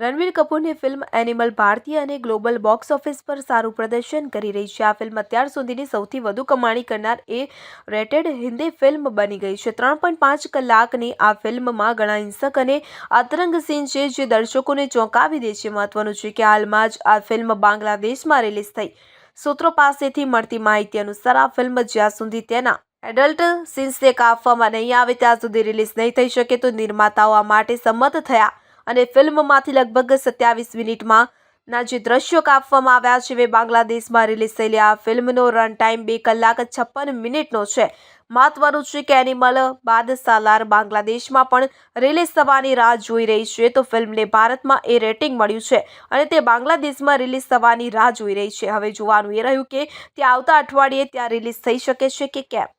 રણવીર કપૂરની film animal ભારતીય અને ગ્લોબલ બોક્સ ઓફિસ પર સારું પ્રદર્શન કરી રહી છે. આ ફિલ્મ અત્યાર સુધીની સૌથી વધુ કમાણી કરનાર એ રેટેડ હિન્દી ફિલ્મ બની ગઈ છે. ત્રણ પોઈન્ટ પાંચ કલાકની આ ફિલ્મમાં ઘણા હિંસક અને અતરંગ સીન છે જે દર્શકોને ચોંકાવી દે છે. મહત્વનું છે કે હાલમાં જ આ ફિલ્મ બાંગ્લાદેશમાં રિલીઝ થઈ. સૂત્રો પાસેથી મળતી માહિતી અનુસાર આ ફિલ્મ જ્યાં સુધી તેના એડલ્ટ સીન્સને કાપવામાં નહીં આવે ત્યાં સુધી રિલીઝ નહીં થઈ શકે તો નિર્માતાઓ આ માટે સંમત થયા. અને ફિલ્મમાંથી લગભગ સત્યાવીસ મિનિટમાં ના જે દ્રશ્યો કાપવામાં આવ્યા છે. હવે બાંગ્લાદેશમાં રિલીઝ થયેલી આ ફિલ્મનો રન ટાઈમ બે કલાક છપ્પન મિનિટનો છે. મહત્વનું છે કે એનિમલ બાદ સાલાર બાંગ્લાદેશમાં પણ રિલીઝ થવાની રાહ જોઈ રહી છે. તો ફિલ્મને ભારતમાં એ રેટિંગ મળ્યું છે અને તે બાંગ્લાદેશમાં રિલીઝ થવાની રાહ જોઈ રહી છે. હવે જોવાનું એ રહ્યું કે તે આવતા અઠવાડિયે ત્યાં રિલીઝ થઈ શકે છે કે કેમ?